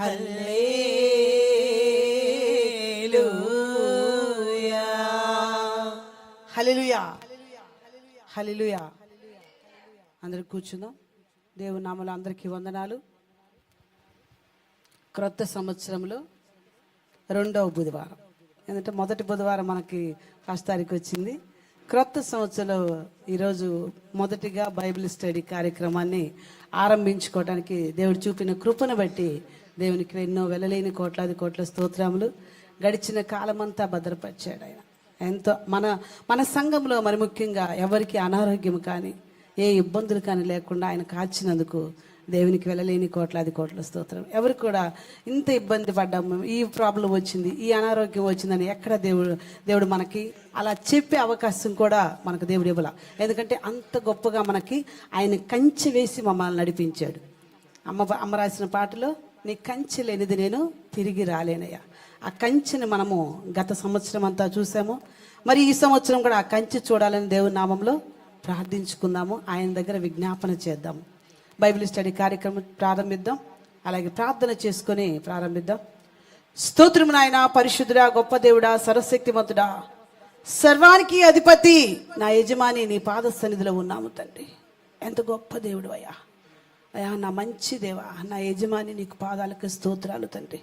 Hallelujah. Hallelujah. అందరికి కూర్చుందాం. దేవుని నామలు అందరికీ వందనాలు. క్రొత్త సంవత్సరంలో రెండవ బుధవారం. ఎందుకంటే మొదటి బుధవారం మనకి ఫస్ట్ తారీఖు వచ్చింది. క్రొత్త సంవత్సరంలో ఈరోజు మొదటిగా బైబిల్ స్టడీ కార్యక్రమాన్ని ఆరంభించుకోవడానికి దేవుడు చూపిన కృపను బట్టి దేవునికి ఎన్నో వెళ్ళలేని కోట్లాది కోట్ల స్తోత్రములు గడిచిన కాలమంతా భద్రపరిచాడు ఆయన. ఎంతో మన మన సంఘంలో మరి ముఖ్యంగా ఎవరికి అనారోగ్యం కానీ ఏ ఇబ్బందులు కానీ లేకుండా ఆయన కాచినందుకు దేవునికి వెళ్ళలేని కోట్లాది కోట్ల స్తోత్రం. ఎవరు కూడా ఇంత ఇబ్బంది పడ్డాము ఈ ప్రాబ్లం వచ్చింది ఈ అనారోగ్యం వచ్చిందని ఎక్కడ దేవుడు దేవుడు మనకి అలా చెప్పే అవకాశం కూడా మనకు దేవుడు ఇవ్వాల. ఎందుకంటే అంత గొప్పగా మనకి ఆయన కంచె వేసి మమ్మల్ని నడిపించాడు. అమ్మ అమ్మ రాసిన పాటలో నీ కంచి లేనిది నేను తిరిగి రాలేనయ్యా. ఆ కంచిని మనము గత సంవత్సరం అంతా చూసాము. మరి ఈ సంవత్సరం కూడా ఆ కంచి చూడాలని దేవుని నామంలో ప్రార్థించుకుందాము. ఆయన దగ్గర విజ్ఞాపన చేద్దాము. బైబిల్ స్టడీ కార్యక్రమం ప్రారంభిద్దాం. అలాగే ప్రార్థన చేసుకొని ప్రారంభిద్దాం. స్తోత్రం నాయన పరిశుద్ధుడా గొప్ప దేవుడా సర్వశక్తిమంతుడా. సర్వానికి అధిపతి నా యజమాని నీ పాద సన్నిధిలో ఉన్నాము తండ్రి. ఎంత గొప్ప దేవుడు అయ్యా. అయ్యా నా మంచి దేవా నా యజమాని నీకు పాదాలకు స్తోత్రాలు తండ్రి.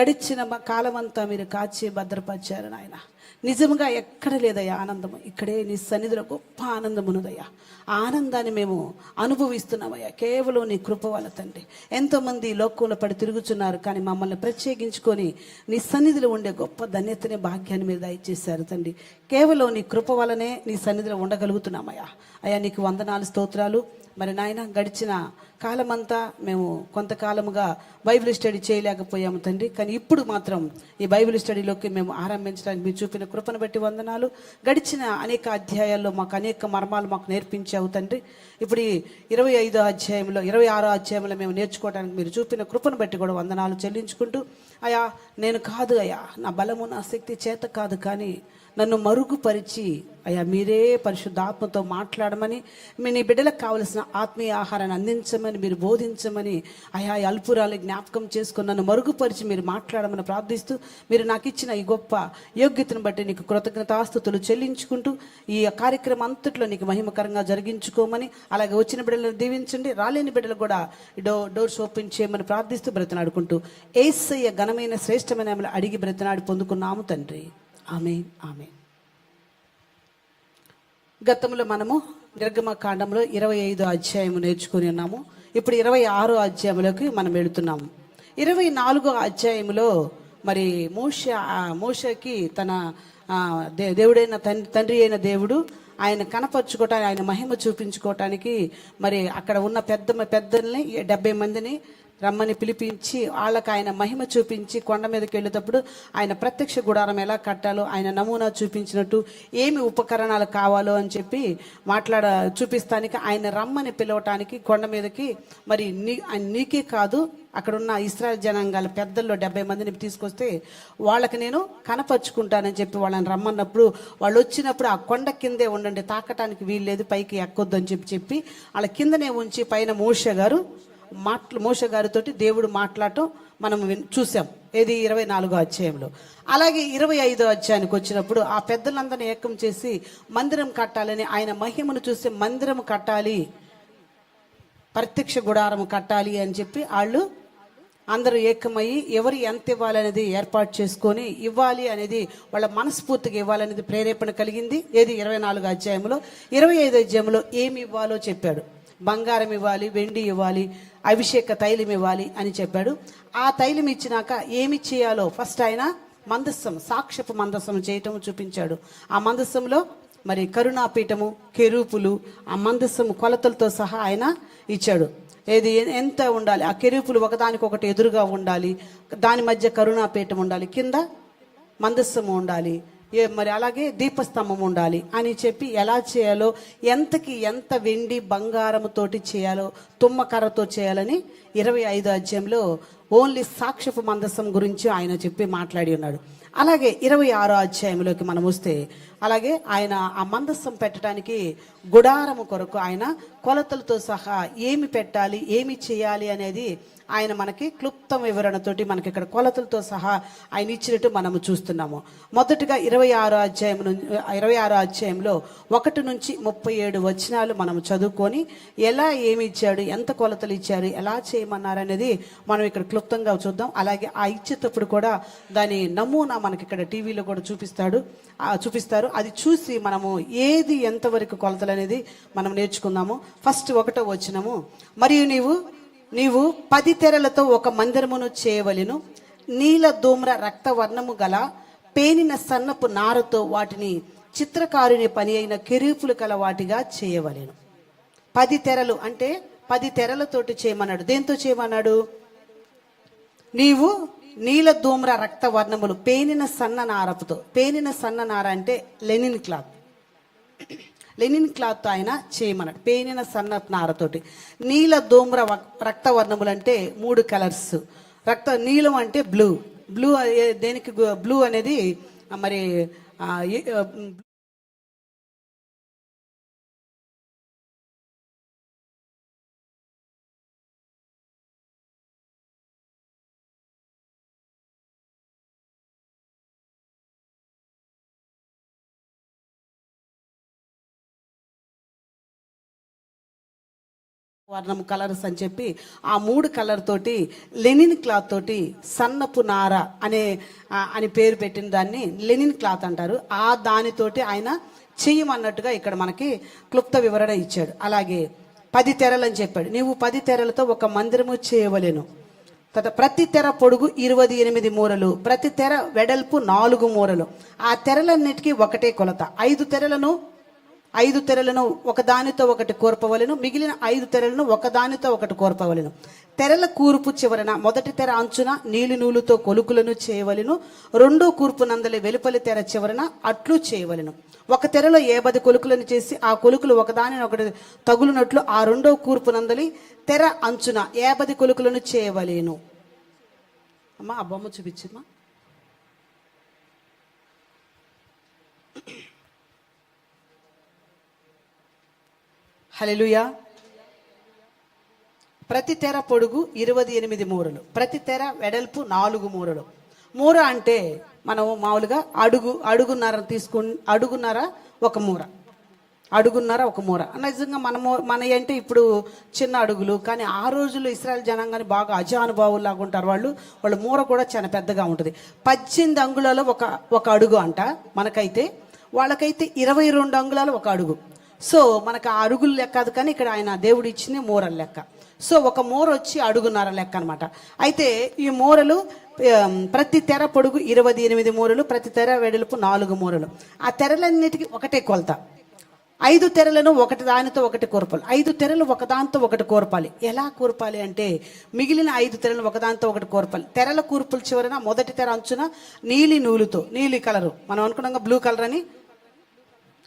గడిచిన మా కాలమంతా మీరు కాచి భద్రపరిచారు నాయన. నిజంగా ఎక్కడ లేదయ్యా ఆనందము. ఇక్కడే నీ సన్నిధిలో గొప్ప ఆనందమునుదయ్యా ఆనందాన్ని మేము అనుభవిస్తున్నామయ్యా. కేవలం నీ కృప వల్ల తండ్రి. ఎంతోమంది లోకంలో పడి తిరుగుతున్నారు కానీ మమ్మల్ని ప్రత్యేకించుకొని నీ సన్నిధిలో ఉండే గొప్ప ధన్యతని భాగ్యాన్ని మీరు దయచేశారు తండ్రి. కేవలం నీ కృప వల్లనే నీ సన్నిధిలో ఉండగలుగుతున్నామయ్యా. అయ్యా నీకు వందనాలు స్తోత్రాలు. మరి నాయన గడిచిన కాలమంతా మేము కొంతకాలముగా బైబిల్ స్టడీ చేయలేకపోయాము తండ్రి. కానీ ఇప్పుడు మాత్రం ఈ బైబిల్ స్టడీలోకి మేము ఆరంభించడానికి మీరు చూపిన కృపను బట్టి వందనాలు. గడిచిన అనేక అధ్యాయాల్లో మాకు అనేక మర్మాలు మాకు నేర్పించావు తండ్రి. ఇప్పుడు ఈ ఇరవై ఐదో అధ్యాయంలో ఇరవై ఆరో అధ్యాయంలో మేము నేర్చుకోవడానికి మీరు చూపిన కృపను బట్టి కూడా వందనాలు చెల్లించుకుంటూ అయా నేను కాదు అయ్యా నా బలము నా శక్తి చేత కాదు కానీ నన్ను మరుగుపరిచి అయ్యా మీరే పరిశుద్ధాత్మతో మాట్లాడమని మీ నీ బిడ్డలకు కావలసిన ఆత్మీయ ఆహారాన్ని అందించమని మీరు బోధించమని అయా ఈ అల్పురాలు జ్ఞాపకం చేసుకుని నన్ను మరుగుపరిచి మీరు మాట్లాడమని ప్రార్థిస్తూ మీరు నాకు ఇచ్చిన ఈ గొప్ప యోగ్యతను బట్టి నీకు కృతజ్ఞతాస్తుతులు చెల్లించుకుంటూ ఈ కార్యక్రమం అంతట్లో నీకు మహిమకరంగా జరిగించుకోమని అలాగే వచ్చిన బిడ్డలను దీవించండి రాలేని బిడ్డలు కూడా డో డోర్స్ ఓపెన్ చేయమని ప్రార్థిస్తూ బ్రతనాడుకుంటూ ఏసయ్య ఘనమైన శ్రేష్టమైన అడిగి బ్రతనాడి పొందుకున్నాము తండ్రి. ఆమె ఆమె గతంలో మనము నిర్గమ కాండంలో ఇరవై ఐదు అధ్యాయము నేర్చుకుని ఉన్నాము. ఇప్పుడు ఇరవై ఆరు అధ్యాయంలోకి మనం వెళుతున్నాము. ఇరవై నాలుగో అధ్యాయంలో మరి మోష మోషకి తన దే- దేవుడైన తండ్రి తండ్రి అయిన దేవుడు ఆయన కనపరుచుకోవటానికి ఆయన మహిమ చూపించుకోవటానికి మరి అక్కడ ఉన్న పెద్ద పెద్దల్ని డెబ్బై మందిని రమ్మని పిలిపించి వాళ్ళకు ఆయన మహిమ చూపించి కొండ మీదకి వెళ్ళేటప్పుడు ఆయన ప్రత్యక్ష గుడారం ఎలా కట్టాలో ఆయన నమూనా చూపించినట్టు ఏమి ఉపకరణాలు కావాలో అని చెప్పి మాట్లాడ చూపిస్తానికి ఆయన రమ్మని పిలవటానికి కొండ మీదకి మరి నీ ఆయన నీకే కాదు అక్కడ ఉన్న ఇస్రాయల్ జనాంగాల పెద్దల్లో డెబ్బై మందిని తీసుకొస్తే వాళ్ళకి నేను కనపరుచుకుంటానని చెప్పి వాళ్ళని రమ్మన్నప్పుడు వాళ్ళు వచ్చినప్పుడు ఆ కొండ కిందే ఉండండి తాకటానికి వీల్లేదు పైకి ఎక్కొద్దు అని చెప్పి చెప్పి వాళ్ళ కిందనే ఉంచి పైన మోష గారు మాట్ల మోష గారితో దేవుడు మాట్లాడటం మనం చూసాం ఏది? ఇరవై నాలుగో అధ్యాయంలో. అలాగే ఇరవై ఐదో అధ్యాయానికి వచ్చినప్పుడు ఆ పెద్దలందరినీ ఏకం చేసి మందిరం కట్టాలని ఆయన మహిమను చూస్తే మందిరం కట్టాలి ప్రత్యక్ష గుడారం కట్టాలి అని చెప్పి వాళ్ళు అందరూ ఏకమయ్యి ఎవరు ఎంత ఇవ్వాలనేది ఏర్పాటు చేసుకొని ఇవ్వాలి అనేది వాళ్ళ మనస్ఫూర్తిగా ఇవ్వాలనేది ప్రేరేపణ కలిగింది. ఏది? ఇరవై నాలుగు అధ్యాయంలో. ఇరవై ఐదు అధ్యాయంలో ఏమి ఇవ్వాలో చెప్పాడు. బంగారం ఇవ్వాలి వెండి ఇవ్వాలి అభిషేక తైలం ఇవ్వాలి అని చెప్పాడు. ఆ తైలం ఇచ్చినాక ఏమి చేయాలో ఫస్ట్ ఆయన మందస్సం సాక్ష్యపు మందస్సం చేయటం చూపించాడు. ఆ మందస్సంలో మరి కరుణాపీఠము కెరూపులు ఆ మందస్సము కొలతలతో సహా ఆయన ఇచ్చాడు. ఏది ఎంత ఉండాలి? ఆ కెరూపులు ఒకదానికొకటి ఎదురుగా ఉండాలి. దాని మధ్య కరుణాపీఠం ఉండాలి. కింద మందస్సము ఉండాలి. మరి అలాగే దీపస్తంభం ఉండాలి అని చెప్పి ఎలా చేయాలో ఎంతకి ఎంత వెండి బంగారముతోటి చేయాలో తుమ్మకర్రతో చేయాలని ఇరవై ఐదు అధ్యాయంలో ఓన్లీ సాక్షపు మందస్సం గురించి ఆయన చెప్పి మాట్లాడి ఉన్నాడు. అలాగే ఇరవై ఆరో అధ్యాయంలోకి మనం వస్తే అలాగే ఆయన ఆ మందస్సం పెట్టడానికి గుడారము కొరకు ఆయన కొలతలతో సహా ఏమి పెట్టాలి ఏమి చేయాలి అనేది ఆయన మనకి క్లుప్త వివరణతోటి మనకి ఇక్కడ కొలతలతో సహా ఆయన ఇచ్చినట్టు మనము చూస్తున్నాము. మొదటగా ఇరవై ఆరో అధ్యాయం ఇరవై ఆరో అధ్యాయంలో ఒకటి నుంచి ముప్పై ఏడు వచనాలు మనం చదువుకొని ఎలా ఏమి ఇచ్చాడు ఎంత కొలతలు ఇచ్చారు ఎలా చేయమన్నారు అనేది మనం ఇక్కడ క్లుప్తంగా చూద్దాం. అలాగే ఆ ఇచ్చేటప్పుడు కూడా దాని నమూనా మనకి ఇక్కడ టీవీలో కూడా చూపిస్తాడు చూపిస్తారు. అది చూసి మనము ఏది ఎంతవరకు కొలతలు అనేది మనం నేర్చుకుందాము. ఫస్ట్ ఒకటో వచ్చినము మరియు నీవు నీవు పది తెరలతో ఒక మందిరమును చేయవలెను. నీల ధూమ్ర రక్తవర్ణము గల పేనిన సన్నపు నారతో వాటిని చిత్రకారుని పని అయిన కిరీపులు కల వాటిగా చేయవలెను. పది తెరలు అంటే పది తెరలతోటి చేయమన్నాడు. దేంతో చేయమన్నాడు? నీవు నీల ధూమ్ర రక్త వర్ణములు పేనిన సన్న నారపుతో. పేనిన సన్న నార అంటే లెనిన్ క్లాత్. లెనిన్ క్లాత్ ఆయన చేయమన్నాడు. పేనిన సన్న నారతోటి. నీల ధూమ్ర వ- రక్త వర్ణములు అంటే మూడు కలర్స్. రక్త నీలం అంటే బ్లూ. బ్లూ దేనికి బ్లూ అనేది మరి వర్ణం కలర్స్ అని చెప్పి ఆ మూడు కలర్ తోటి లెనిన్ క్లాత్ తోటి సన్నపు నార అనే అని పేరు పెట్టిన దాన్ని లెనిన్ క్లాత్ అంటారు. ఆ దానితోటి ఆయన చెయ్యమన్నట్టుగా ఇక్కడ మనకి క్లుప్త వివరణ ఇచ్చాడు. అలాగే పది తెరలు అని చెప్పాడు. నీవు పది తెరలతో ఒక మందిరము చేయవలేను. తర్వాత ప్రతి తెర పొడుగు ఇరవై ఎనిమిది మూరలు ప్రతి తెర వెడల్పు నాలుగు మూరలు. ఆ తెరలన్నిటికీ ఒకటే కొలత. ఐదు తెరలను ఐదు తెరలను ఒకదానితో ఒకటి కోర్పవలను మిగిలిన ఐదు తెరలను ఒకదానితో ఒకటి కోర్పవలను. తెరల కూర్పు చివరన మొదటి తెర అంచున నీలి నూలుతో కొలుకులను చేయవలెను రెండో కూర్పు నందలి వెలుపలి తెర చివరన అట్లు చేయవలెను. ఒక తెరలో ఏ పది కొలుకులను చేసి ఆ కొలుకులు ఒకదానిని ఒకటి తగులునట్లు ఆ రెండో కూర్పు నందలి తెర అంచున ఏ పది కొలుకులను చేయవలేను. అమ్మా ఆ బొమ్మ చూపించమ్మా. హలెలుయా ప్రతి తెర పొడుగు ఇరవై ఎనిమిది మూరలు. ప్రతి తెర వెడల్పు నాలుగు మూరలు. మూర అంటే మనం మామూలుగా అడుగు అడుగున్నర తీసుకు అడుగున్నర ఒక మూర. అడుగున్నర ఒక మూర. నిజంగా మనము మన అంటే ఇప్పుడు చిన్న అడుగులు కానీ ఆ రోజుల్లో ఇస్రాయల్ జనాంగాన్ని బాగా అజానుభావులాగా ఉంటారు వాళ్ళు. వాళ్ళ మూర కూడా చాలా పెద్దగా ఉంటుంది. పద్దెనిమిది అంగుళాలు ఒక ఒక అడుగు అంట మనకైతే. వాళ్ళకైతే ఇరవై రెండు అంగుళాలు ఒక అడుగు. సో మనకు ఆ అడుగులు లెక్క అది కానీ ఇక్కడ ఆయన దేవుడు ఇచ్చింది మూరల లెక్క. సో ఒక మోర వచ్చి అడుగున్నర లెక్క అనమాట అయితే ఈ మూరలు ప్రతి తెర పొడుగు ఇరవై ఎనిమిది మూరలు ప్రతి తెర వెడల్పు నాలుగు మూరలు. ఆ తెరలన్నిటికీ ఒకటే కొలత. ఐదు తెరలను ఒకటి దానితో ఒకటి కోరపాలి. ఐదు తెరలు ఒకదానితో ఒకటి కోరపాలి. ఎలా కూర్పాలి అంటే మిగిలిన ఐదు తెరలు ఒకదానితో ఒకటి కోరపాలి. తెరల కూర్పుల చివరన మొదటి తెర అంచున నీలి నూలుతో నీలి కలరు. మనం అనుకున్నాం బ్లూ కలర్ అని?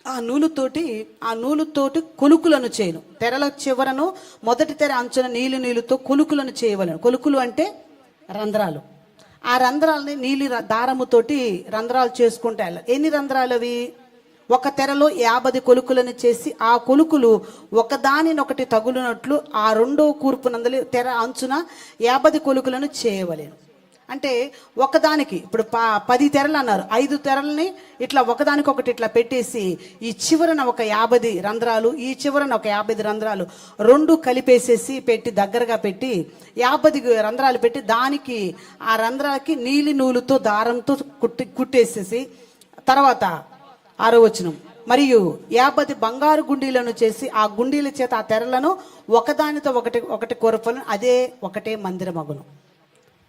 ఆ నూలుతోటి ఆ నూలుతోటి కొలుకులను చేయను. తెరల చివరను మొదటి తెర అంచున నీలి నీళ్ళతో కొలుకులను చేయవలను. కొలుకులు అంటే రంధ్రాలు. ఆ రంధ్రాలని నీలి ర- దారముతోటి రంధ్రాలు చేసుకుంటే వెళ్ళాలి. ఎన్ని రంధ్రాలు అవి? ఒక తెరలో యాభై కొలుకులను చేసి ఆ కొలుకులు ఒకదానినొకటి తగులునట్లు ఆ రెండో కూర్పు నందలి తెర అంచున యాభై కొలుకులను చేయవలేను. అంటే ఒకదానికి ఇప్పుడు ప పది తెరలు అన్నారు. ఐదు తెరల్ని ఇట్లా ఒకదానికొకటి ఇట్లా పెట్టేసి ఈ చివరన ఒక యాభై రంధ్రాలు ఈ చివరన ఒక యాభై రంధ్రాలు రెండు కలిపేసేసి పెట్టి దగ్గరగా పెట్టి యాభై రంధ్రాలు పెట్టి దానికి ఆ రంధ్రాలకి నీలి నూలుతో దారంతో కుట్టి కుట్టేసేసి తర్వాత ఆరో వచనం. మరియు యాభై బంగారు గుండీలను చేసి ఆ గుండీల చేత ఆ తెరలను ఒకదానితో ఒకటి ఒకటి కొరపలను అదే ఒకటే మందిరమగును.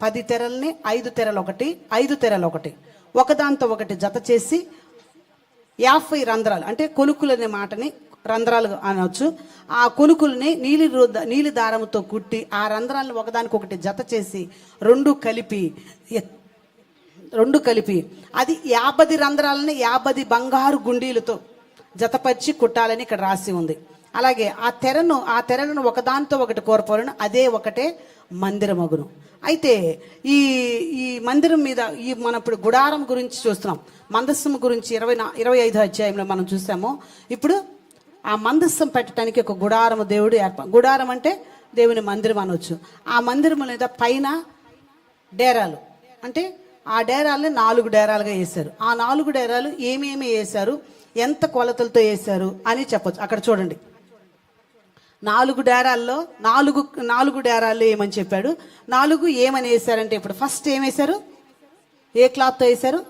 పది తెరల్ని ఐదు తెరలు ఒకటి ఐదు తెరలు ఒకటి ఒకదాంతో ఒకటి జత చేసి యాభై రంధ్రాలు అంటే కొలుకులు అనే మాటని రంధ్రాలు అనవచ్చు ఆ కొలుకుల్ని నీలి నీలి దారంతో కుట్టి ఆ రంధ్రాలను ఒకదానికొకటి జత చేసి రెండు కలిపి రెండు కలిపి అది యాభై రంధ్రాలని యాభై బంగారు గుండీలతో జతపరిచి కుట్టాలని ఇక్కడ రాసి ఉంది. అలాగే ఆ తెరను ఆ తెరలను ఒకదానితో ఒకటి కోరపోలను అదే ఒకటే మందిరమగును. అయితే ఈ ఈ మందిరం మీద ఈ మన ఇప్పుడు గుడారం గురించి చూస్తున్నాం. మందస్సం గురించి ఇరవై ఇరవై ఐదు అధ్యాయంలో మనం చూసాము. ఇప్పుడు ఆ మందస్సం పెట్టడానికి ఒక గుడారం దేవుడు ఏర్ప గుడారం అంటే దేవుని మందిరం అనవచ్చు ఆ మందిరం లేదా పైన డేరాలు. అంటే ఆ డేరాలని నాలుగు డేరాలుగా వేశారు ఆ నాలుగు డేరాలు ఏమేమి వేశారు ఎంత కొలతలతో వేశారు అని చెప్పొచ్చు. అక్కడ చూడండి. నాలుగు డేరాల్లో నాలుగు నాలుగు డేరాల్లో ఏమని చెప్పాడు? నాలుగు ఏమని వేశారంటే ఇప్పుడు ఫస్ట్ ఏం వేశారు? ఏ క్లాత్తో వేశారు?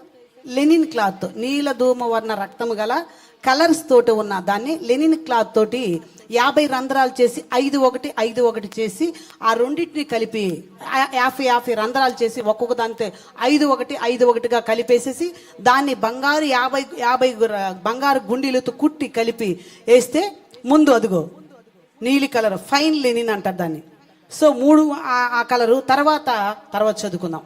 లెనిన్ క్లాత్ నీల ధూమ వర్ణ రక్తము గల కలర్స్ తోటి ఉన్న దాన్ని లెనిన్ క్లాత్ తోటి యాభై రంధ్రాలు చేసి ఐదు ఒకటి ఐదు ఒకటి చేసి ఆ రెండింటిని కలిపి యా- యాభై యాభై రంధ్రాలు చేసి ఒక్కొక్క దానితో ఐదు ఒకటి ఐదు ఒకటిగా కలిపేసేసి దాన్ని బంగారు యాభై యాభై బంగారు గుండీలతో కుట్టి కలిపి వేస్తే ముందు అదుగో. నీలి కలర్ ఫైన్ లెనిన్ అంటారు దాన్ని. సో మూడు ఆ- కలరు తర్వాత తర్వాత చదువుకుందాం.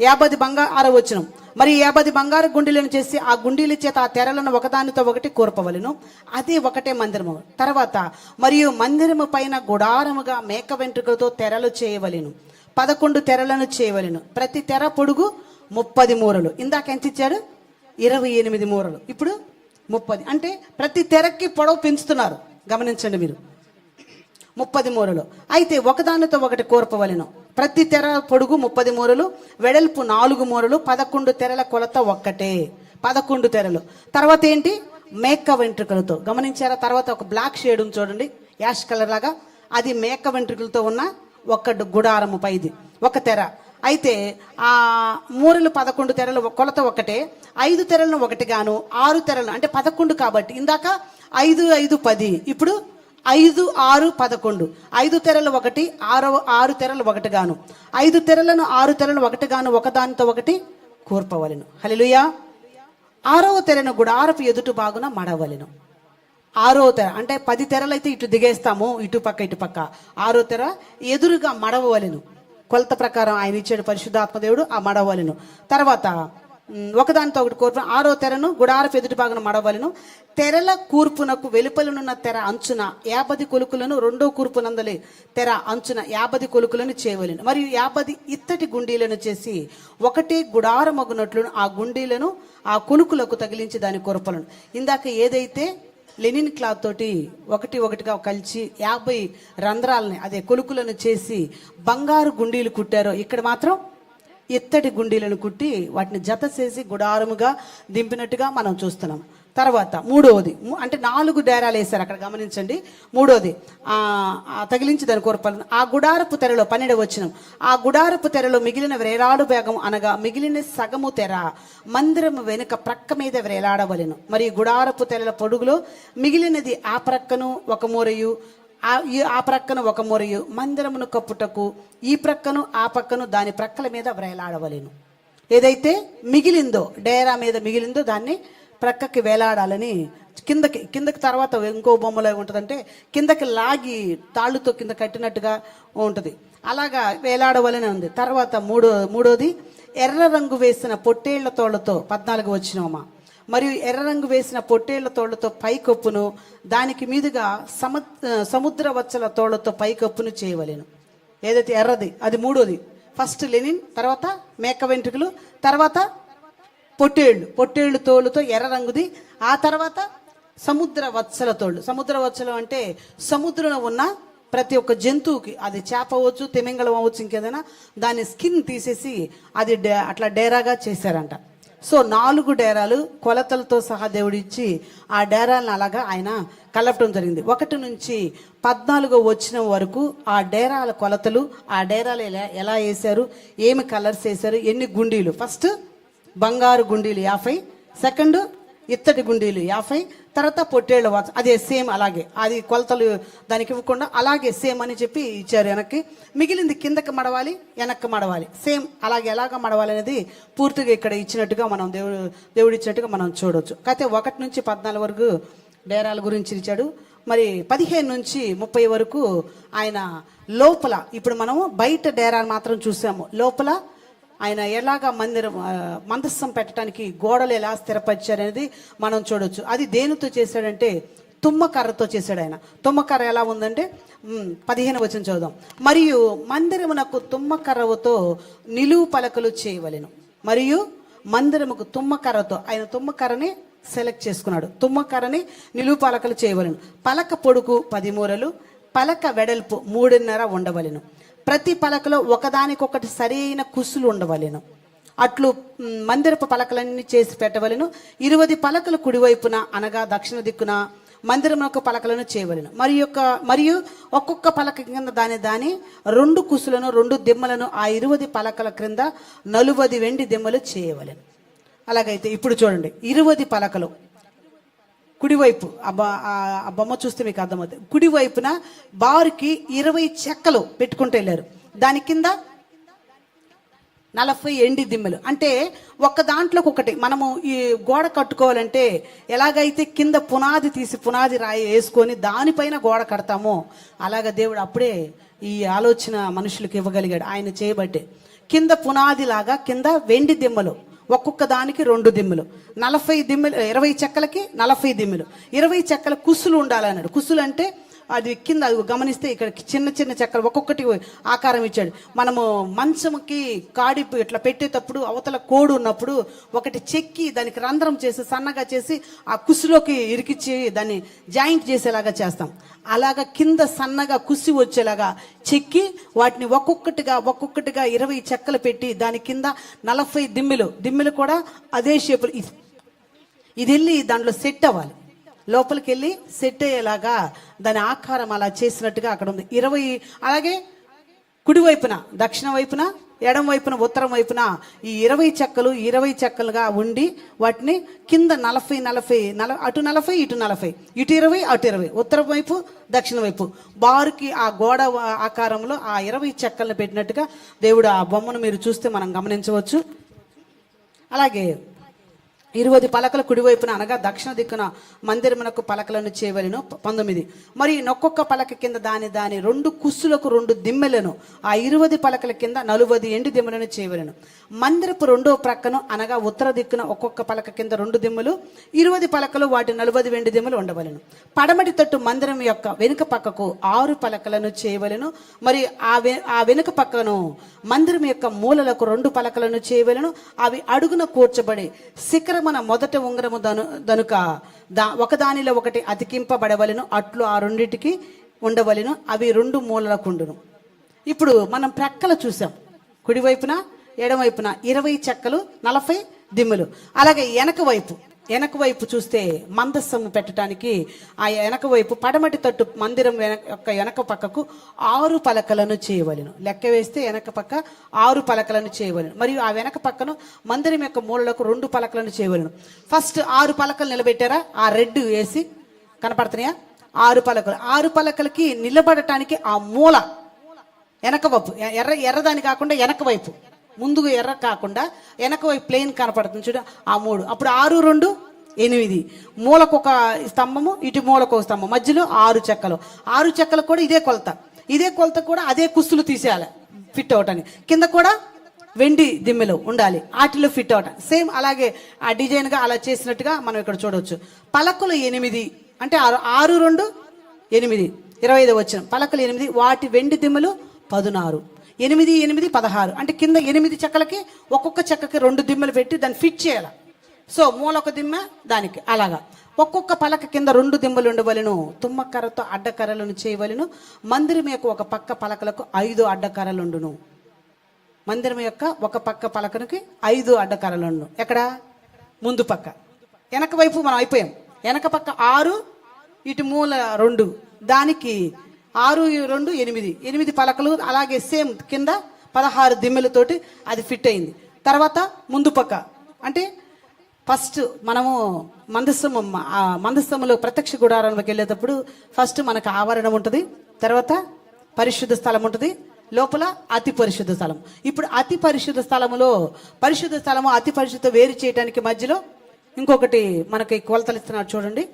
యాభై బంగారు ఆరో వచ్చినం మరి యాభై బంగారు గుండీలను చేసి ఆ గుండీల చేత ఆ తెరలను ఒకదానితో ఒకటి కూర్పవలను. అది ఒకటే మందిరము. తర్వాత మరియు మందిరము పైన గుడారముగా మేక వెంట్రుకలతో తెరలు చేయవలెను. పదకొండు తెరలను చేయవలెను. ప్రతి తెర పొడుగు ముప్పది మూరలు. ఇందాక ఎంత ఇచ్చాడు? ఇరవై ఎనిమిది మూరలు. ఇప్పుడు ముప్పది. అంటే ప్రతి తెరకి పొడవు పెంచుతున్నారు. గమనించండి మీరు. ముప్పది మూరలు. అయితే ఒకదానితో ఒకటి కోర్పవలెను. ప్రతి తెర పొడుగు ముప్పది మూరలు వెడల్పు నాలుగు మూరలు పదకొండు తెరల కొలత ఒక్కటే. పదకొండు తెరలు. తర్వాత ఏంటి? మేక వెంట్రుకలతో. గమనించారా? తర్వాత ఒక బ్లాక్ షేడ్ చూడండి. యాష్ కలర్ లాగా. అది మేక వెంట్రుకలతో ఉన్న ఒక గుడారము పైది. ఒక తెర. అయితే ఆ మూరలు పదకొండు తెరలు కొలత ఒకటే ఐదు తెరలను ఒకటిగాను ఆరు తెరలు అంటే పదకొండు కాబట్టి ఇందాక ఐదు ఐదు పది. ఇప్పుడు ఐదు ఆరు పదకొండు. ఐదు తెరలు ఒకటి ఆరవ ఆరు తెరలు ఒకటిగాను ఐదు తెరలను ఆరు తెరలు ఒకటిగాను ఒకదానితో ఒకటి కూర్పవలెను. హలిలుయా ఆరవ తెరను గుడారపు ఎదుటి బాగున మడవలెను. ఆరో తెర అంటే పది తెరలు అయితే ఇటు దిగేస్తాము ఇటు పక్క ఇటు పక్క. ఆరో తెర ఎదురుగా మడవలను కొలత ప్రకారం ఆయన ఇచ్చాడు పరిశుద్ధాత్మ దేవుడు ఆ మడవలెను. తర్వాత ఒకదానితో ఒకటి కూర్పు ఆరో తెరను గుడారపు ఎదుటి భాగం మడవలెను. తెరల కూర్పునకు వెలుపలనున్న తెర అంచున యాపది కొలుకులను రెండో కూర్పునందలి తెర అంచున యాపది కొలుకులను చేయవలెను మరియు యాపది ఇత్తటి గుండీలను చేసి ఒకటి గుడారమగునట్లు ఆ గుండీలను ఆ కొలుకులకు తగిలించి దాని కొరపలను. ఇందాక ఏదైతే లెనిన్ క్లాత్ తోటి ఒకటి ఒకటిగా కలిసి యాభై రంధ్రాలని అదే కొలుకులను చేసి బంగారు గుండీలు కుట్టారో ఇక్కడ మాత్రం ఇత్తడి గుండీలను కుట్టి వాటిని జత చేసి గుడారముగా దింపినట్టుగా మనం చూస్తున్నాం. తర్వాత మూడవది అంటే నాలుగు డేరాలు వేశారు అక్కడ గమనించండి. మూడోది తగిలించి దాని కోరపాలను ఆ గుడారపు తెరలో పన్నెండు వచ్చిన ఆ గుడారపు తెరలో మిగిలిన వేలాడు భాగం అనగా మిగిలిన సగము తెర మందిరము వెనుక ప్రక్క మీద వేలాడవలెను మరి గుడారపు తెరల పొడుగులో మిగిలినది ఆ ప్రక్కను ఒక మూరయు ఆ ఈ- ఆ ప్రక్కన ఒక మొరయు. మందిరమును కప్పుటకు ఈ ప్రక్కను ఆ ప్రక్కను దాని ప్రక్కల మీద వేలాడవలేను. ఏదైతే మిగిలిందో డేరా మీద మిగిలిందో దాన్ని ప్రక్కకి వేలాడాలని కిందకి కిందకి తర్వాత ఇంకో బొమ్మలో ఉంటుందంటే కిందకి లాగి తాళ్ళుతో కింద కట్టినట్టుగా ఉంటుంది. అలాగా వేలాడవలనే ఉంది. తర్వాత మూడో మూడోది ఎర్ర రంగు వేసిన పొట్టేళ్ళ తోళ్ళతో పద్నాలుగు వచ్చినమ్మా మరియు ఎర్ర రంగు వేసిన పొట్టేళ్ళ తోళ్ళతో పైకప్పును దానికి మీదుగా సము సముద్ర వచ్చల తోళ్ళతో పైకప్పును చేయవలెను. ఏదైతే ఎర్రది అది మూడోది. ఫస్ట్ లెనిన్ తర్వాత మేక వెంట్రుకలు తర్వాత పొట్టేళ్ళు పొట్టేళ్ళు తోలుతో ఎర్ర రంగుది ఆ తర్వాత సముద్ర వత్సల తోళ్ళు సముద్ర వత్సలం అంటే సముద్రంలో ఉన్న ప్రతి ఒక్క జంతువుకి అది చేప అవ్వచ్చు తిమింగళం అవ్వచ్చు ఇంకేదైనా దాని స్కిన్ తీసేసి అది డే అట్లా డేరాగా చేశారంట. సో నాలుగు డేరాలు కొలతలతో సహా దేవుడిచ్చి ఆ డేరాలను అలాగా ఆయన కలపడం జరిగింది. ఒకటి నుంచి పద్నాలుగో వచ్చిన వరకు ఆ డేరాల కొలతలు ఆ డేరాలు ఎలా ఎలా వేశారు ఏమి కలర్స్ వేశారు ఎన్ని గుండీలు? ఫస్ట్ బంగారు గుండీలు యాభై సెకండ్ ఇత్తడి గుండీలు యాభై తర్వాత పొట్టేళ్ళ వాచ్ అదే సేమ్ అలాగే. అది కొలతలు దానికి ఇవ్వకుండా అలాగే సేమ్ అని చెప్పి ఇచ్చారు వెనక్కి. మిగిలింది కిందకి మడవాలి వెనక్కి మడవాలి. సేమ్ అలాగే ఎలాగ మడవాలి అనేది పూర్తిగా ఇక్కడ ఇచ్చినట్టుగా మనం దేవుడు దేవుడు ఇచ్చినట్టుగా మనం చూడవచ్చు కాకపోతే ఒకటి నుంచి పద్నాలుగు వరకు డేరాల గురించి ఇచ్చాడు. మరి పదిహేను నుంచి ముప్పై వరకు ఆయన లోపల ఇప్పుడు మనము బయట డేరాలు మాత్రం చూసాము. లోపల ఆయన ఎలాగా మందిరం మందస్సం పెట్టడానికి గోడలు ఎలా స్థిరపరిచారు అనేది మనం చూడొచ్చు. అది దేనితో చేశాడంటే తుమ్మకర్రతో చేశాడు ఆయన. తుమ్మకర్ర ఎలా ఉందంటే పదిహేను వచ్చిన చూద్దాం మరియు మందిరమునకు తుమ్మకర్రవతో నిలువు పలకలు చేయవలెను. మరియు మందిరముకు తుమ్మకర్రతో ఆయన తుమ్మకర్రని సెలెక్ట్ చేసుకున్నాడు. తుమ్మకర్రని నిలువు పలకలు చేయవలెను. పలక పొడుగు పది మూరలు పలక వెడల్పు మూడున్నర ఉండవలెను. ప్రతి పలకలో ఒకదానికొకటి సరైన కుసులు ఉండవలెను. అట్లు మందిరపు పలకలన్నీ చేసి పెట్టవలెను. ఇరువది పలకలు కుడివైపున అనగా దక్షిణ దిక్కున మందిరం యొక్క పలకలను చేయవలెను. మరి యొక్క మరియు ఒక్కొక్క పలక కింద దాని దాని రెండు కుసులను రెండు దిమ్మలను ఆ ఇరువది పలకల క్రింద నలువది వెండి దిమ్మలు చేయవలెను. అలాగైతే ఇప్పుడు చూడండి ఇరువది పలకలు. కుడివైపు ఆ ఆ- బొమ్మ చూస్తే మీకు అర్థమవుతుంది. కుడివైపున బారుకి ఇరవై చెక్కలు పెట్టుకుంటూ వెళ్ళారు. దాని కింద నలభై ఎండి దిమ్మెలు. అంటే ఒక్క దాంట్లోకి ఒకటి. మనము ఈ గోడ కట్టుకోవాలంటే ఎలాగైతే కింద పునాది తీసి పునాది రాయి వేసుకొని దానిపైన గోడ కడతామో అలాగ దేవుడు అప్పుడే ఈ ఆలోచన మనుషులకు ఇవ్వగలిగాడు. ఆయన చేయబట్టే. కింద పునాది లాగా కింద వెండి దిమ్మలు. ఒక్కొక్క దానికి రెండు దిమ్ములు. నలభై దిమ్ములు ఇరవై చెక్కలకి నలభై దిమ్ములు. ఇరవై చెక్కల కుస్సులు ఉండాలన్నాడు. కుస్సులు అంటే అది కింద అది గమనిస్తే ఇక్కడ చిన్న చిన్న చెక్కలు ఒక్కొక్కటి ఆకారం ఇచ్చాడు. మనము మంచంకి కాడిపు ఇట్లా పెట్టేటప్పుడు అవతల కోడు ఉన్నప్పుడు ఒకటి చెక్కి దానికి రంధ్రం చేసి సన్నగా చేసి ఆ కుసులోకి ఇరికిచ్చి దాన్ని జాయింట్ చేసేలాగా చేస్తాం. అలాగా కింద సన్నగా కుసి వచ్చేలాగా చెక్కి వాటిని ఒక్కొక్కటిగా ఒక్కొక్కటిగా ఇరవై చెక్కలు పెట్టి దాని కింద నలభై దిమ్మెలు. దిమ్మెలు కూడా అదే షేపులు ఇది వెళ్ళి దాంట్లో సెట్ అవ్వాలి. లోపలికి వెళ్ళి సెట్ అయ్యేలాగా దాని ఆకారం అలా చేసినట్టుగా అక్కడ ఉంది ఇరవై అలాగే కుడివైపున దక్షిణ వైపున ఎడం వైపున ఉత్తరం వైపున ఈ ఇరవై చెక్కలు ఇరవై చెక్కలుగా ఉండి వాటిని కింద నలభై నలభై నల అటు నలభై ఇటు నలభై ఇటు ఇరవై అటు ఇరవై. ఉత్తరం వైపు దక్షిణ వైపు. బారుకి ఆ గోడ ఆకారంలో ఆ ఇరవై చెక్కలను పెట్టినట్టుగా దేవుడు ఆ బొమ్మను మీరు చూస్తే మనం గమనించవచ్చు. అలాగే ఇరువది పలకల కుడివైపున అనగా దక్షిణ దిక్కున మందిరమునకు పలకలను చేయవలెను పంతొమ్మిది. మరి నొక్కొక్క పలక కింద దాని దాని రెండు కుస్సులకు రెండు దిమ్మెలను. ఆ ఇరువది పలకల కింద నలువది ఎండు దిమ్మలను చేయవలెను మందిరపు రెండో ప్రక్కను అనగా ఉత్తర దిక్కున ఒక్కొక్క పలక కింద రెండు దిమ్మలు. ఇరువది పలకలు వాటి నలువది వెండి దిమ్మలు ఉండవలెను. పడమటి తట్టు మందిరం యొక్క వెనుక పక్కకు ఆరు పలకలను చేయవలెను మరి ఆ వె ఆ వెనుక పక్కను మందిరం యొక్క మూలలకు రెండు పలకలను చేయవలెను అవి అడుగున కూర్చబడి శిఖర మన మొదట ఉంగరము దను దనుక దా ఒకదానిలో ఒకటి అతికింపబడవలెను అట్లు ఆ రెండింటికి ఉండవలెను అవి రెండు మూలలకుండును. ఇప్పుడు మనం ప్రక్కల చూసాం కుడివైపున ఎడమవైపున ఇరవై చెక్కలు నలభై దిమ్ములు. అలాగే వెనక వైపు. వెనక వైపు చూస్తే మందస్సము పెట్టడానికి ఆ వెనక వైపు పడమటి తట్టు మందిరం వెనక యొక్క వెనక పక్కకు ఆరు పలకలను చేయవలెను. లెక్క వేస్తే వెనక పక్క ఆరు పలకలను చేయవలెను. మరియు ఆ వెనక పక్కను మందిరం యొక్క మూలలకు రెండు పలకలను చేయవలెను. ఫస్ట్ ఆరు పలకలు నిలబెట్టారా? ఆ రెడ్ వేసి కనపడుతున్నాయా? ఆరు పలకలు. ఆరు పలకలకి నిలబడటానికి ఆ మూల వెనక వైపు ఎర్ర ఎర్రదాని కాకుండా వెనక వైపు. ముందుకు ఎర్ర కాకుండా వెనక వైపు ప్లెయిన్ కనపడుతుంది చూడు ఆ మూడు. అప్పుడు ఆరు రెండు ఎనిమిది. మూలకు ఒక స్తంభము ఇటు మూలకు ఒక స్తంభం. మధ్యలో ఆరు చెక్కలు. ఆరు చెక్కలు కూడా ఇదే కొలత. ఇదే కొలత కూడా అదే కుస్తులు తీసేయాలి. ఫిట్ అవటానికి. కింద కూడా వెండి దిమ్మెలు ఉండాలి. వాటిలో ఫిట్ అవటం. సేమ్ అలాగే ఆ డిజైన్గా అలా చేసినట్టుగా మనం ఇక్కడ చూడవచ్చు పలకలు ఎనిమిది. అంటే ఆరు ఆరు రెండు ఎనిమిది. ఇరవై ఐదు వచ్చిన పలకలు ఎనిమిది. వాటి వెండి దిమ్మలు పదునారు. ఎనిమిది ఎనిమిది పదహారు. అంటే కింద ఎనిమిది చెక్కలకి ఒక్కొక్క చెక్కకి రెండు దిమ్మలు పెట్టి దాన్ని ఫిట్ చేయాలి. సో మూల ఒక దిమ్మ దానికి అలాగా. ఒక్కొక్క పలక కింద రెండు దిమ్మలు ఉండవలను. తుమ్మకర్రతో అడ్డకర్రలను చేయవలను. మందిరం యొక్క ఒక పక్క పలకలకు ఐదు అడ్డకర్రలుండును. మందిరం యొక్క ఒక పక్క పలకనికి ఐదు అడ్డకర్రలు ఎక్కడ? ముందు పక్క. వెనక వైపు మనం అయిపోయాం. వెనక పక్క ఆరు ఇటు మూల రెండు. దానికి ఆరు రెండు ఎనిమిది. ఎనిమిది పలకలు అలాగే సేమ్ కింద పదహారు దిమ్మెలతోటి అది ఫిట్ అయింది. తర్వాత ముందు పక్క. అంటే ఫస్ట్ మనము మందస్థము ఆ ప్రత్యక్ష గుడారంలోకి వెళ్ళేటప్పుడు ఫస్ట్ మనకు ఆవరణం ఉంటుంది తర్వాత పరిశుద్ధ స్థలం ఉంటుంది లోపల అతి పరిశుద్ధ స్థలం. ఇప్పుడు అతి పరిశుద్ధ స్థలములో పరిశుద్ధ స్థలము అతి పరిశుద్ధ వేరు చేయడానికి మధ్యలో ఇంకొకటి మనకి కొలతలు ఇస్తున్నారు చూడండి.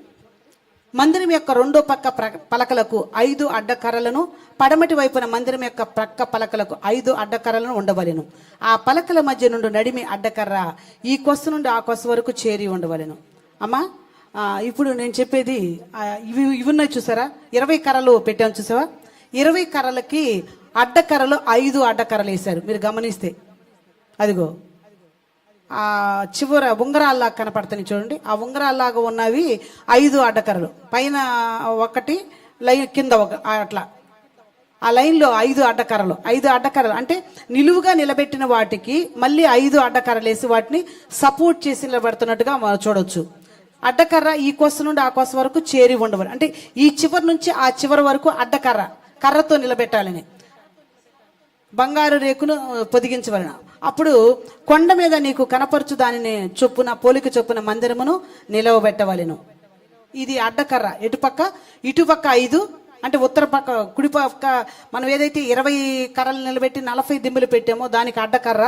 మందిరం యొక్క రెండో పక్క పలకలకు ఐదు అడ్డకర్రలను పడమటి వైపున మందిరం యొక్క ప్రక్క పలకలకు ఐదు అడ్డకర్రలను ఉండవలెను. ఆ పలకల మధ్య నుండి నడిమి అడ్డకర్ర ఈ కొస నుండి ఆ కొస వరకు చేరి ఉండవలెను. అమ్మా ఇప్పుడు నేను చెప్పేది ఇవి ఇవి ఉన్నాయి చూసారా? ఇరవై కర్రలు పెట్టాను చూసావా? ఇరవై కర్రలకి అడ్డకర్రలు ఐదు అడ్డకర్రలు వేశారు. మీరు గమనిస్తే. అదిగో చివర ఉంగరాల్లాగా కనపడుతున్నాయి చూడండి. ఆ ఉంగరాల్లాగా ఉన్నవి ఐదు అడ్డకర్రలు. పైన ఒకటి లైన్ కింద ఒక అట్లా. ఆ లైన్లో ఐదు అడ్డకర్రలు. ఐదు అడ్డకర్రలు. అంటే నిలువుగా నిలబెట్టిన వాటికి మళ్ళీ ఐదు అడ్డకర్రలు వేసి వాటిని సపోర్ట్ చేసి నిలబెడుతున్నట్టుగా మనం చూడొచ్చు. అడ్డకర్ర ఈ కోస నుండి ఆ కోసం వరకు చేరి ఉండవాలి. అంటే ఈ చివరి నుంచి ఆ చివరి వరకు అడ్డకర్ర కర్రతో నిలబెట్టాలని. బంగారు రేకును పొదిగించవలన. అప్పుడు కొండ మీద నీకు కనపరచు దానిని చొప్పున పోలిక చొప్పున మందిరమును నిలవబెట్టవలెను. ఇది అడ్డకర్ర. ఎటుపక్క? ఇటుపక్క ఐదు అంటే ఉత్తర పక్క కుడి పక్క మనం ఏదైతే ఇరవై కర్రలు నిలబెట్టి నలభై దిమ్ములు పెట్టామో దానికి అడ్డకర్ర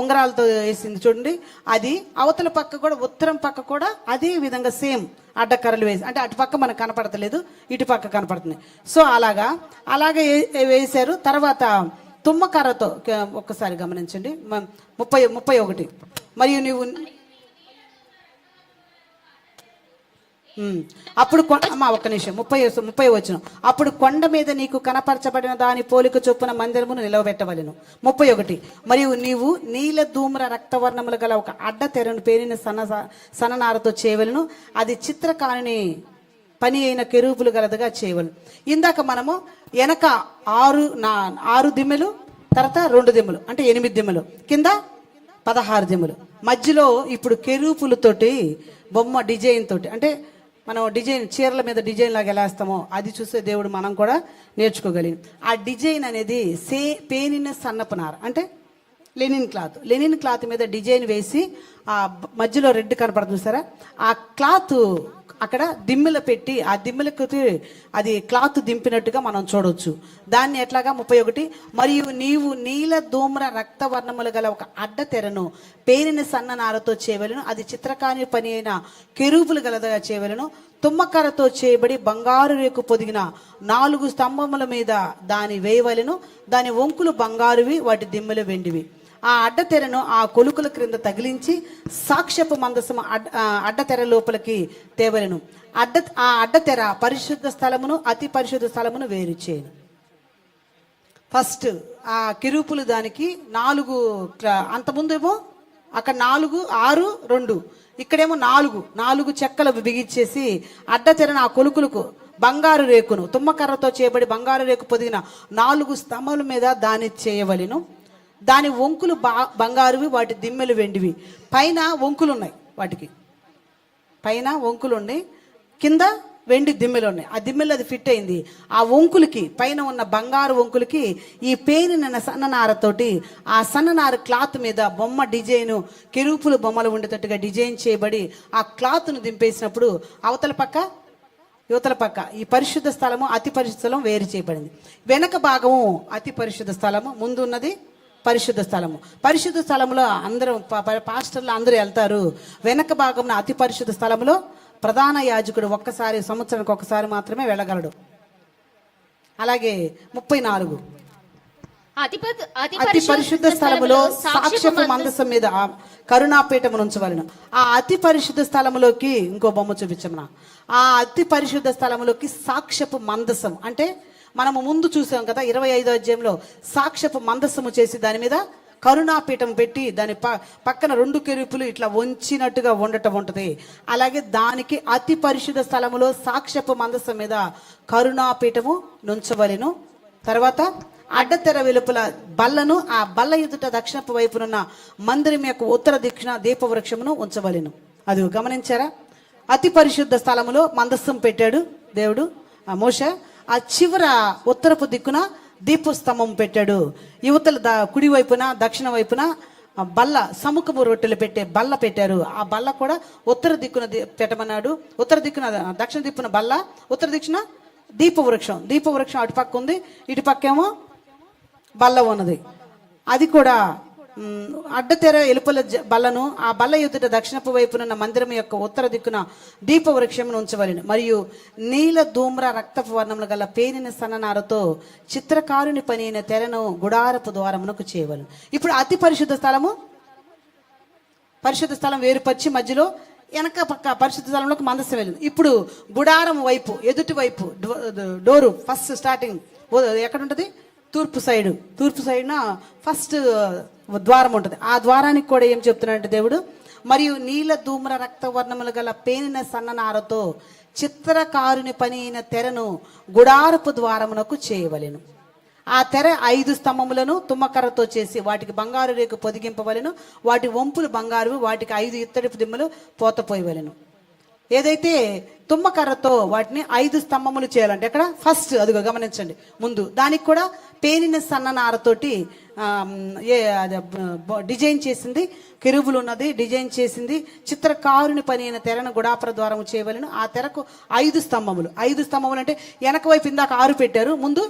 ఉంగరాలతో వేసింది చూడండి. అది అవతల పక్క కూడా ఉత్తరం పక్క కూడా అదే విధంగా సేమ్ అడ్డకర్రలు వేసి అంటే అటు పక్క మనకు కనపడతలేదు ఇటు పక్క కనపడుతుంది. సో అలాగా అలాగే వేశారు. తర్వాత తుమ్మకర్రతో ఒక్కసారి గమనించండి. ముప్పై ముప్పై ఒకటి. మరియు నీవు అప్పుడు అమ్మా ఒక్క నిమిషం. ముప్పై ముప్పై వచ్చిన. అప్పుడు కొండ మీద నీకు కనపరచబడిన దాని పోలిక చొప్పున మందిరమును నిలవబెట్టవలెను. ముప్పై ఒకటి. మరియు నీవు నీల ధూమ్ర రక్తవర్ణములు గల ఒక అడ్డ తెరను పేరిన సన్న సన్ననారతో చేయవలను. అది చిత్రకారుని పని అయిన కెరూపులు గలదుగా చేయవలను ఇందాక మనము వెనక ఆరు నా ఆరు దిమ్మెలు తర్వాత రెండు దిమ్మలు అంటే ఎనిమిది దిమ్మలు కింద పదహారు దిమ్మలు. మధ్యలో ఇప్పుడు కెరూపులతోటి బొమ్మ డిజైన్ తోటి అంటే మనం డిజైన్ చీరల మీద డిజైన్ లాగా ఎలా వేస్తామో అది చూసే దేవుడు మనం కూడా నేర్చుకోగలిగింది ఆ డిజైన్ అనేది సే పేనిన సన్నపునార అంటే లెనిన్ క్లాత్. లెనిన్ క్లాత్ మీద డిజైన్ వేసి ఆ మధ్యలో రెడ్ కనపడుతుంది సరే ఆ క్లాత్ అక్కడ దిమ్మెల పెట్టి ఆ దిమ్మెలకు అది క్లాత్ దింపినట్టుగా మనం చూడొచ్చు. దాన్ని ఎట్లాగా? ముప్పై ఒకటి. మరియు నీవు నీల ధూమ్ర రక్తవర్ణములు గల ఒక అడ్డ తెరను పేరిన సన్న నారతో చేయవలను అది చిత్రకాని పని అయిన కెరూపులు గలదగా చేయవలను తుమ్మకరతో చేయబడి బంగారు రేకు పొదిగిన నాలుగు స్తంభముల మీద దాని వేయవలను దాని వంకులు బంగారువి వాటి దిమ్మెలు వెండివి. ఆ అడ్డతెరను ఆ కొలుకుల క్రింద తగిలించి సాక్ష్యపు మందసము అడ్డ అడ్డతెర లోపలికి తేవలను. అడ్డ ఆ అడ్డతెర పరిశుద్ధ స్థలమును అతి పరిశుద్ధ స్థలమును వేరు చేయను ఫస్ట్ ఆ కిరూపులు దానికి నాలుగు అంతముందేమో అక్కడ నాలుగు ఆరు రెండు. ఇక్కడేమో నాలుగు నాలుగు చెక్కలు బిగించేసి అడ్డతెరను ఆ కొలుకులకు బంగారు రేకును తుమ్మకర్రతో చేయబడి బంగారు రేకు పొదిగిన నాలుగు స్తంభముల మీద దాని చేయవలెను. దాని వంకులు బా బంగారువి వాటి దిమ్మెలు వెండివి. పైన వంకులు ఉన్నాయి వాటికి. పైన వంకులు ఉన్నాయి కింద వెండి దిమ్మెలు ఉన్నాయి ఆ దిమ్మెలు అది ఫిట్ అయింది. ఆ వంకులకి పైన ఉన్న బంగారు వంకులకి ఈ పేరిన సన్ననారతోటి ఆ సన్ననార క్లాత్ మీద బొమ్మ డిజైన్ కెరూపులు బొమ్మలు ఉండేటట్టుగా డిజైన్ చేయబడి ఆ క్లాత్ను దింపేసినప్పుడు అవతల పక్క యువతల పక్క ఈ పరిశుద్ధ స్థలము అతి పరిశుద్ధ స్థలం వేరు చేయబడింది. వెనక భాగము అతి పరిశుద్ధ స్థలము ముందు ఉన్నది పరిశుద్ధ స్థలము. పరిశుద్ధ స్థలంలో అందరూ పాస్టర్లు అందరూ వెళ్తారు. వెనక భాగంలో అతి పరిశుద్ధ స్థలంలో ప్రధాన యాజకుడు ఒక్కసారి సంవత్సరానికి ఒక్కసారి మాత్రమే వెళ్ళగలడు. అలాగే ముప్పై నాలుగు. అతి పరిశుద్ధ స్థలములో సాక్ష్యపు మంద- మందసం మీద ఆ కరుణాపీఠమును ఉంచవలను. ఆ అతి పరిశుద్ధ స్థలములోకి ఇంకో బొమ్మ చూపించమన? ఆ అతి పరిశుద్ధ స్థలములోకి సాక్ష్యపు మందసం అంటే మనము ముందు చూసాం కదా ఇరవై ఐదో అధ్యాయంలో సాక్ష్యపు మందస్సము చేసి దాని మీద కరుణాపీఠం పెట్టి దాని ప పక్కన రెండు కెరుపులు ఇట్లా వంచినట్టుగా ఉండటం ఉంటుంది. అలాగే దానికి అతి పరిశుద్ధ స్థలములో సాక్ష్యపు మందస్సు మీద కరుణాపీఠము నుంచవలెను తర్వాత అడ్డతెర వెలుపల బల్లను ఆ బల్ల ఎదుట దక్షిణపు వైపునున్న మందిరం యొక్క ఉత్తర దిక్షణ దీపవృక్షమును ఉంచవలెను. అది గమనించారా? అతి పరిశుద్ధ స్థలములో మందస్సం పెట్టాడు దేవుడు. ఆ మోష ఆ చివర ఉత్తరపు దిక్కున దీపస్తంభం పెట్టాడు. యువతల ద కుడి వైపున దక్షిణ వైపున బల్ల సముఖము రొట్టెలు పెట్టే బల్ల పెట్టారు. ఆ బల్ల కూడా ఉత్తర దిక్కున పెట్టమన్నాడు. ఉత్తర దిక్కున దక్షిణ దిక్కున బల్ల ఉత్తర దిక్కున దీపవృక్షం. దీపవృక్షం అటుపక్క ఉంది ఇటుపక్కేమో బల్ల ఉన్నది. అది కూడా అడ్డతెర ఎలుపల జ- బల్లను ఆ బల్ల ఎదుట దక్షిణపు వైపునున్న మందిరం యొక్క ఉత్తర దిక్కున దీప వృక్షమును ఉంచవలెను. మరియు నీల ధూమ్ర రక్తపు వర్ణములు గల పేనిన సన్ననారతో చిత్రకారుని పని అయిన తెరను గుడారపు ద్వారమునకు చేయవలను. ఇప్పుడు అతి పరిశుద్ధ స్థలము? పరిశుద్ధ స్థలం వేరుపరిచి మధ్యలో వెనక పక్క పరిశుద్ధ స్థలంలోకి మందస్సు వెళ్ళింది. ఇప్పుడు గుడారం వైపు ఎదుటి వైపు డో- డోరు ఫస్ట్ స్టార్టింగ్ ఎక్కడ ఉంటుంది? తూర్పు సైడ్. తూర్పు సైడ్న ఫస్ట్ ద్వారం ఉంటుంది. ఆ ద్వారానికి కూడా ఏం చెప్తున్నాడంటే దేవుడు మరియు నీల ధూమ్ర రక్త వర్ణములు గల పేనిన సన్ననారతో చిత్రకారుని పని అయిన తెరను గుడారపు ద్వారమునకు చేయవలెను. ఆ తెర ఐదు స్తంభములను తుమ్మకర్రతో చేసి వాటికి బంగారు రేకు పొదిగింపవలెను. వాటి వంపులు బంగారు వాటికి ఐదు ఇత్తడిపు దిమ్మలు పోతపోయవలను. ఏదైతే తుమ్మకర్రతో వాటిని ఐదు స్తంభములు చేయాలంటే ఎక్కడ? ఫస్ట్ అదిగో గమనించండి. ముందు దానికి కూడా పేనిన సన్ననారతోటి ఏ అది డిజైన్ చేసింది. కెరువులు ఉన్నది డిజైన్ చేసింది. చిత్రకారుని పని అయిన తెరను గుడాపర ద్వారము చేయవలను. ఆ తెరకు ఐదు స్తంభములు. ఐదు స్తంభములు అంటే వెనక వైపు ఇందాక ఆరు పెట్టారు. ముందు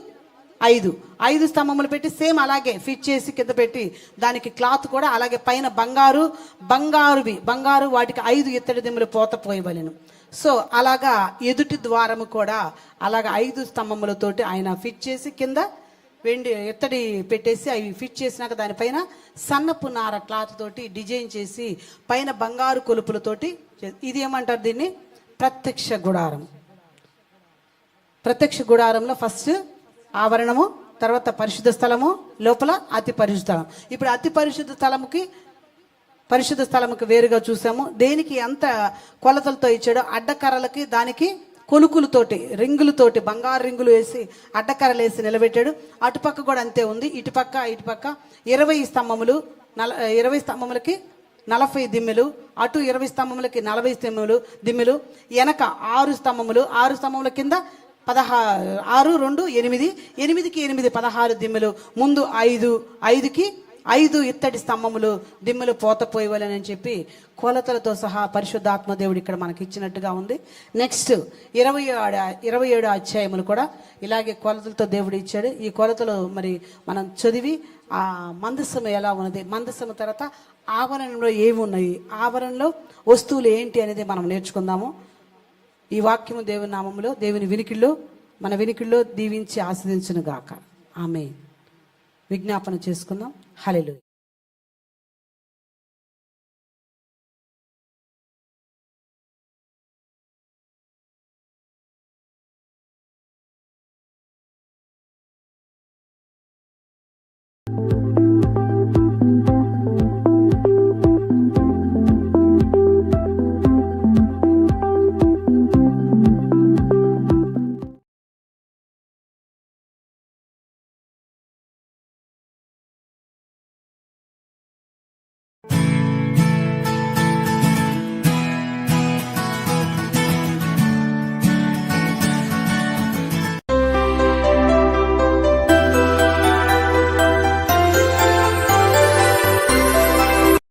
ఐదు. ఐదు స్తంభములు పెట్టి సేమ్ అలాగే ఫిట్ చేసి కింద పెట్టి దానికి క్లాత్ కూడా అలాగే పైన బంగారు బంగారువి బంగారు వాటికి ఐదు ఇత్తడి దిమ్ములు పోత పోయవలను. సో అలాగా ఎదుటి ద్వారము కూడా అలాగ ఐదు స్తంభములతోటి ఆయన ఫిట్ చేసి కింద వెండి ఎత్తడి పెట్టేసి అవి ఫిట్ చేసినాక దానిపైన సన్నపు నార క్లాత్ తోటి డిజైన్ చేసి పైన బంగారు కొలుపులతోటి ఇది ఏమంటారు దీన్ని? ప్రత్యక్ష గుడారం. ప్రత్యక్ష గుడారంలో ఫస్ట్ ఆవరణము తర్వాత పరిశుద్ధ స్థలము లోపల అతి పరిశుద్ధ స్థలం. ఇప్పుడు అతి పరిశుద్ధ స్థలముకి పరిశుద్ధ స్థలముకి వేరుగా చూసాము. దేనికి ఎంత కొలతలతో ఇచ్చాడో అడ్డకర్రలకి దానికి కొలుకులతోటి రింగులతోటి బంగారు రింగులు వేసి అడ్డకర్రలు వేసి నిలబెట్టాడు. అటుపక్క కూడా అంతే ఉంది. ఇటుపక్క ఇటుపక్క ఇరవై స్తంభములు నల ఇరవై స్తంభములకి నలభై దిమ్మెలు అటు ఇరవై స్తంభములకి నలభై స్తంభములు దిమ్మెలు వెనక ఆరు స్తంభములు ఆరు స్తంభముల కింద పదహా ఆరు రెండు ఎనిమిది. ఎనిమిదికి ఎనిమిది పదహారు దిమ్మెలు. ముందు ఐదు ఐదుకి ఐదు ఇత్తడి స్తంభములు దిమ్మెలు పోతపోయేవాలని చెప్పి కొలతలతో సహా పరిశుద్ధాత్మ దేవుడు ఇక్కడ మనకి ఇచ్చినట్టుగా ఉంది. నెక్స్ట్ ఇరవై ఏడు ఇరవై ఏడు అధ్యాయములు కూడా ఇలాగే కొలతలతో దేవుడు ఇచ్చాడు. ఈ కొలతలు మరి మనం చదివి ఆ మందస్సము ఎలా ఉన్నది? మందస్సము తర్వాత ఆవరణలో ఏమి ఉన్నాయి ఆవరణలో వస్తువులు ఏంటి అనేది మనం నేర్చుకుందాము. ఈ వాక్యము దేవుని నామంలో దేవుని వినికిల్లో మన వినికిల్లో దీవించి ఆస్వాదించును గాక ఆమె విజ్ఞాపన చేసుకుందాం. హలెలు